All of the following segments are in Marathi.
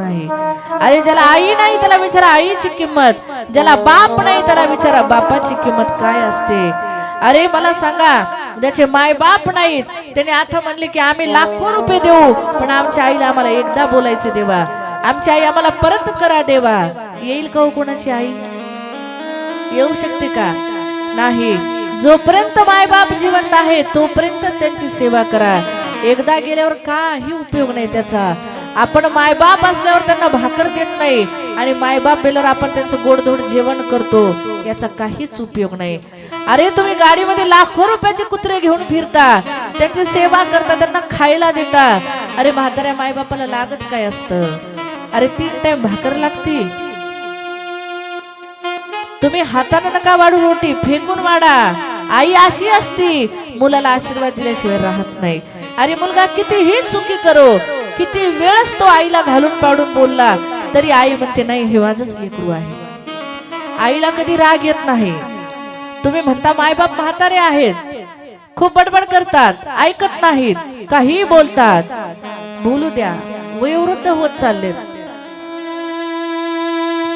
नाही. अरे ज्याला आई नाही त्याला विचारा आईची किंमत. ज्याला बाप नाही त्याला विचारा बापाची किंमत काय असते? अरे मला सांगा ज्याचे माय बाप नाहीत त्याने आता म्हणले की आम्ही लाखो रुपये देऊ पण आमच्या आईला आम्हाला एकदा बोलायचे देवा. आमची आई आम्हाला परत करा देवा. येईल का हो कोणाची आई? येऊ शकते का? नाही. जोपर्यंत मायबाप जिवंत आहे तोपर्यंत त्यांची सेवा करा. एकदा गेल्यावर काही उपयोग नाही त्याचा. आपण मायबाप असल्यावर त्यांना भाकर देत नाही. आणि मायबाप गेल्यावर आपण त्यांचं गोडधोड जेवण करतो. याचा काहीच उपयोग नाही. अरे तुम्ही गाडीमध्ये लाखो रुपयाचे कुत्रे घेऊन फिरता. त्यांची सेवा करता त्यांना खायला देता. अरे म्हाताऱ्या मायबापाला लागत काय असतं? अरे तीन टाइम भाकर लागती. तुम्ही हाताने नका वाढू रोटी फेकून वाढा. आई अशी असती. मुलाला आशीर्वाद दिल्याशिवाय राहत नाही. अरे मुलगा कितीही चुकी करो. किती वेळच तो आईला घालून पाडून बोलला तरी आई म्हणते नाही हे माझंच लेकरू आहे. आईला कधी राग येत नाही. तुम्ही म्हणता मायबाप म्हातारे आहेत. खूप बडबड करतात ऐकत नाहीत काही बोलतात. बोलू द्या वयोवृद्ध होत चाललेत.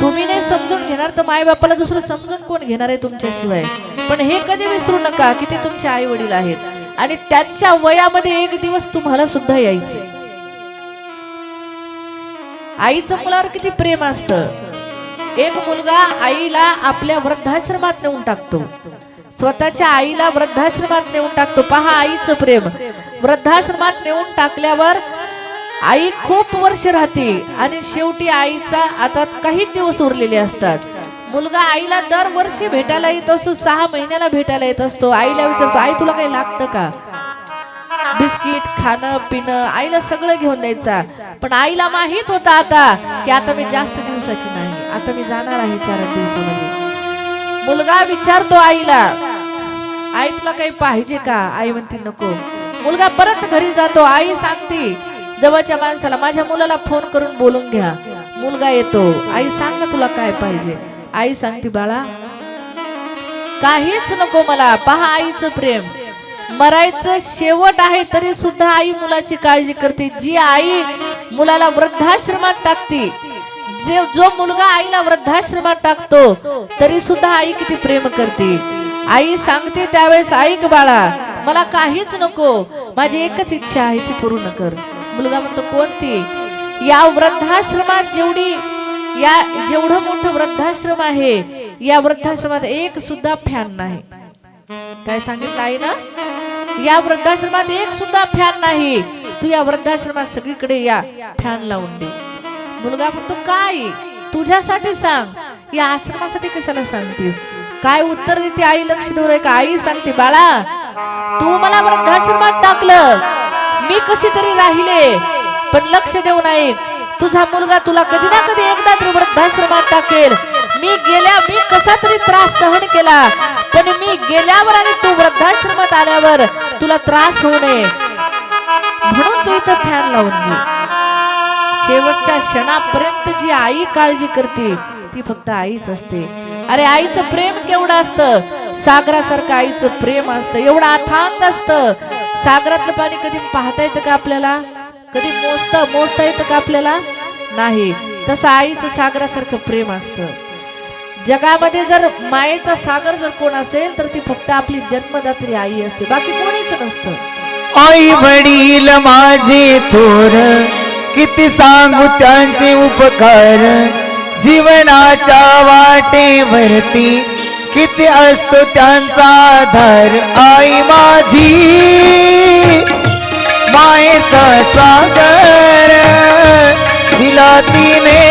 तुम्ही नाही समजून घेणार तर माय बापाला दुसरं समजून कोण घेणार आहे तुमच्याशिवाय? पण हे कधी विसरू नका की ते तुमचे आई वडील आहेत. आणि त्यांच्या वयामध्ये एक दिवस तुम्हाला सुद्धा यायचे. आईचं मुलावर किती प्रेम असतं. एक मुलगा आईला आपल्या वृद्धाश्रमात नेऊन टाकतो. स्वतःच्या आईला वृद्धाश्रमात नेऊन टाकतो. पहा आईचं प्रेम. वृद्धाश्रमात नेऊन टाकल्यावर आई खूप वर्ष राहते आणि शेवटी आईचा आता काही दिवस उरलेले असतात. मुलगा आईला दरवर्षी भेटायला येत असतो सहा महिन्याला भेटायला येत असतो. आईला विचारतो आई तुला काही लागतं का? बिस्किट खाणं पिणं आईला सगळं घेऊन द्यायचा. पण आईला माहीत होता आता की आता मी जास्त दिवसाची नाही. आता मी जाणार आहे चार दिवसामध्ये. मुलगा विचारतो आईला आई तुला काही पाहिजे का? आई म्हणते नको. मुलगा परत घरी जातो. आई सांगते जवळच्या माणसाला माझ्या मुलाला फोन करून बोलून घ्या. मुलगा येतो. आई सांग ना तुला काय पाहिजे. आई सांगते बाळा काहीच नको मला. पहा आईचं प्रेम. मरायचं शेवट आहे तरी सुद्धा आई मुलाची काळजी करते. जी आई मुलाला वृद्धाश्रमात टाकते जे जो मुलगा आईला वृद्धाश्रमात टाकतो तरी सुद्धा आई किती प्रेम करते. आई सांगते त्यावेळेस ऐक बाळा मला काहीच नको माझी एकच इच्छा आहे ती पूर्ण कर. मुलगा म्हणतो कोणती या वृद्धाश्रमात जेवढी या जेवढं मोठं वृद्धाश्रम आहे या वृद्धाश्रमात एक सुद्धा फॅन नाही. काय सांगितलं आई ना या वृद्धाश्रमात एक सुद्धा फॅन नाही. तू या वृद्धाश्रमात सगळीकडे या फॅन लावून दे. मुलगा म्हणतो काय? तुझ्यासाठी सांग. या आश्रमासाठी कशाला सांगतेस? काय उत्तर देते आई लक्ष देऊ का आई सांगते बाळा तू मला वृद्धाश्रमात टाकलं. मी कशी तरी राहिले. पण लक्ष देऊ नाही तुझा मुलगा तुला कधी ना कधी एकदा तरी वृद्धाश्रमात टाकेल. मी गेल्या मी कसा तरी त्रास सहन केला. पण मी गेल्यावर आणि तू वृद्धाश्रमात आल्यावर तुला त्रास होऊ नये. म्हणून तू इथं फॅन लावून घे. शेवटच्या क्षणापर्यंत जी आई काळजी करते ती फक्त आईच असते. अरे आईचं प्रेम केवढं असतं? सागरासारखं आईचं प्रेम असतं. एवढं अथांग असतं. सागरातलं पाणी कधी पाहता येतं का आपल्याला? कधी मोजता मोजता येतं का आपल्याला? नाही. तसं आईचं सागरासारखं प्रेम असतं. जगामध्ये जर मायेचा सागर जर कोण असेल तर ती फक्त आपली जन्मदात्री आई असते. बाकी कोणीच नसतं. आई वडील माझे थोर किती सांगू त्यांचे उपकार? जीवनाच्या वाटेवरती किती असतो त्यांचा आधार? आई माझी मायेचा सागर दिला तिने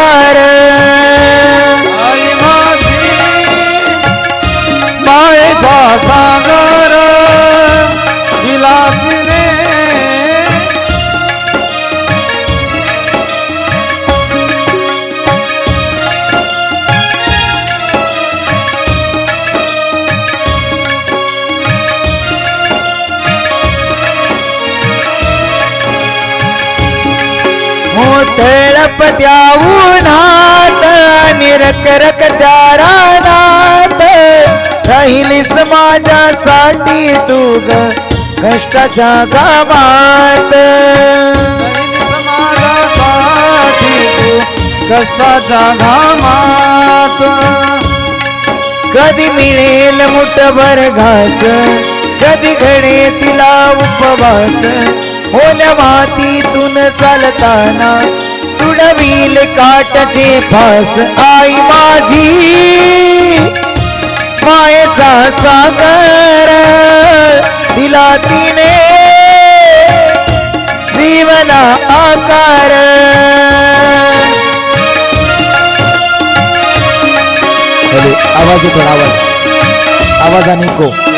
आकार तडपत्या उन्हात निरकरक रानात राहिलीस माझ्यासाठी तू ग कष्टाच्या गावात माझ्यासाठी तू कष्टाच्या कधी मिळेल मुठभर घास कधी घडे तिला उपवास होल्या मातीतून चालताना तुडवील काटचे फास आई माझी. मायेचा सागर दिला तिने. जीवना आकार. आवाज येतो आवाज. आवाज आणि को.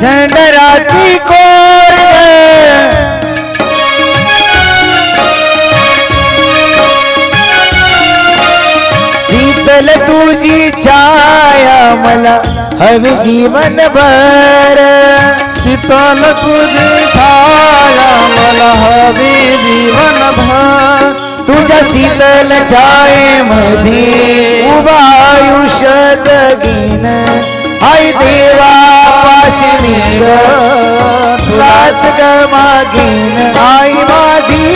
झंडराची कोर शीतल तुझी छाया मला हवी जीवन भर। शीतल तुझी छाया मला हवी जीवन भर। तुझ्या शीतल छायेमध्ये उभा आयुष्य जगीन। आई देवा पासणी ग तुलाच ग मागीन आई माझी.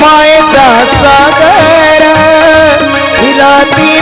मायेचा सागर. हिला ती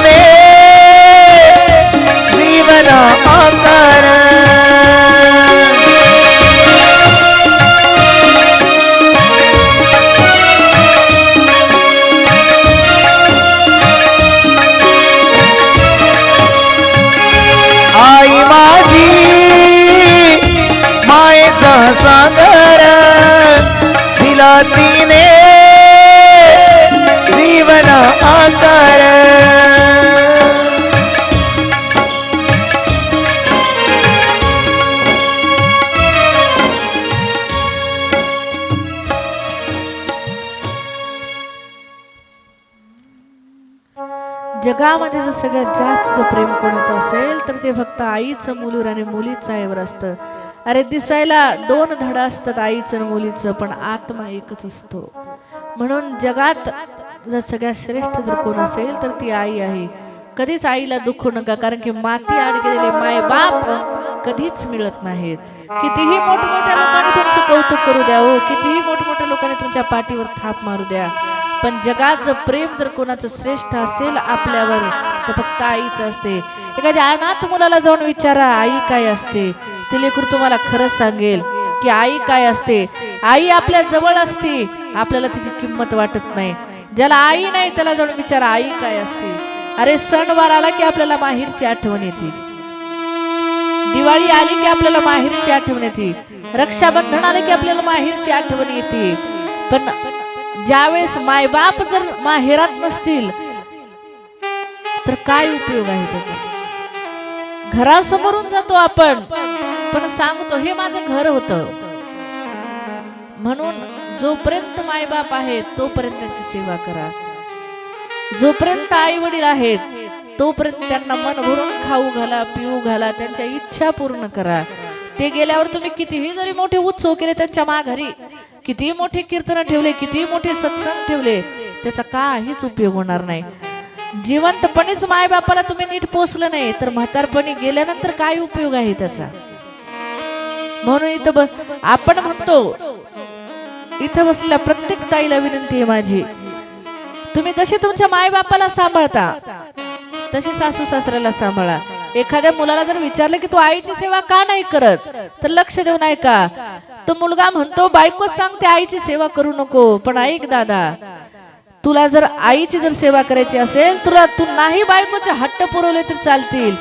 जगामध्ये जर सगळ्यात जास्त जर प्रेम कोणाचं असेल तर ते फक्त आईचं मुलीवर आणि मुलीचं आईवर असतं. अरे दिसायला दोन धडा असतात आईचं आणि मुलीचं पण आत्मा एकच असतो. म्हणून जगात जर सगळ्यात श्रेष्ठ जर कोण असेल तर ती आई आहे. कधीच आईला दुखू नका कारण की माती आड गेलेले माय बाप कधीच मिळत नाहीत. कितीही मोठमोठ्या लोकांनी तुमचं कौतुक करू द्या हो कितीही मोठमोठ्या लोकांनी तुमच्या पाठीवर थाप मारू द्या. पण जगाचं प्रेम जर कोणाचं श्रेष्ठ असेल आपल्यावर तर फक्त आईचं असते. एखाद्या अनाथ मुलाला जाऊन विचारा आई काय असते? ते लेकरू तुम्हाला खरं सांगेल की आई काय असते? आई आपल्या जवळ असते. आपल्याला तिची किंमत वाटत नाही. ज्याला आई नाही त्याला जाऊन विचारा आई काय असते? अरे सणवार आला की आपल्याला माहेरची आठवण येते. दिवाळी आली की आपल्याला माहेरची आठवण येते. रक्षाबंधन आले की आपल्याला माहेरची आठवण येते. पण ज्यावेळेस मायबाप जर माहेरात नसतील तर काय उपयोग आहे त्याचा? घरासमोरून जातो आपण पण सांगतो हे माझं घर होत. म्हणून जोपर्यंत मायबाप आहेत तोपर्यंत त्याची सेवा करा. जोपर्यंत आई वडील आहेत तोपर्यंत त्यांना मन भरून खाऊ घाला पिऊ घाला त्यांच्या इच्छा पूर्ण करा. ते गेल्यावर तुम्ही कितीही जरी मोठे उत्सव केले त्यांच्या माघारी किती मोठे कीर्तन ठेवले किती मोठे सत्संग ठेवले त्याचा काहीच उपयोग होणार नाही. जिवंतपणीच मायबापाला तुम्ही नीट पोचलं नाही तर म्हातारपणी गेल्यानंतर काय उपयोग आहे त्याचा? म्हणून इथं बस आपण म्हणतो इथं बसलेल्या प्रत्येक ताईला विनंती आहे माझी. तुम्ही जसे तुमच्या मायबापाला सांभाळता तसे सासू सासऱ्याला सांभाळा. एखाद्या मुलाला जर विचारलं की तू आईची सेवा का नाही करत तर लक्ष देऊन ऐका तो मुलगा म्हणतो बायको सांगते आईची सेवा करू नको. पण ऐक दादा तुला जर आईची जर सेवा करायची असेल तुला तू नाही बायकोचे हट्ट पुरवले तरी चालतील.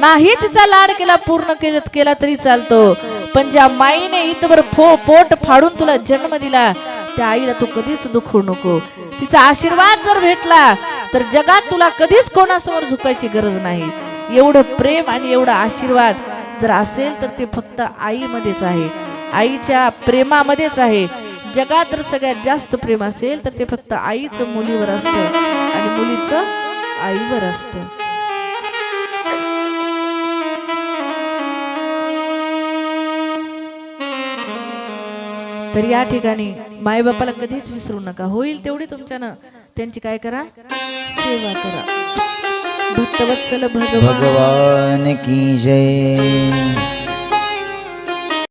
नाही तिचा लाड केला पूर्ण केला केला तरी चालतो. पण ज्या माईने इथवर फो पोट फाडून तुला जन्म दिला त्या आईला तू कधीच दुखवू नको. तिचा आशीर्वाद जर भेटला तर जगात तुला कधीच कोणासमोर झुकायची गरज नाही. एवढं प्रेम आणि एवढा आशीर्वाद जर असेल तर ते फक्त आईमध्येच आहे. आईच्या प्रेमामध्येच आहे. जगात जर सगळ्यात जास्त प्रेम असेल तर ते फक्त आईचं मुलीवर असतं आणि मुलीचं आईवर असतं. तर या ठिकाणी मायबापाला कधीच विसरू नका. होईल तेवढी तुमच्यानं. त्यांची काय करा? सेवा करा. भक्तवत्सल भगवान. भगवान की जय.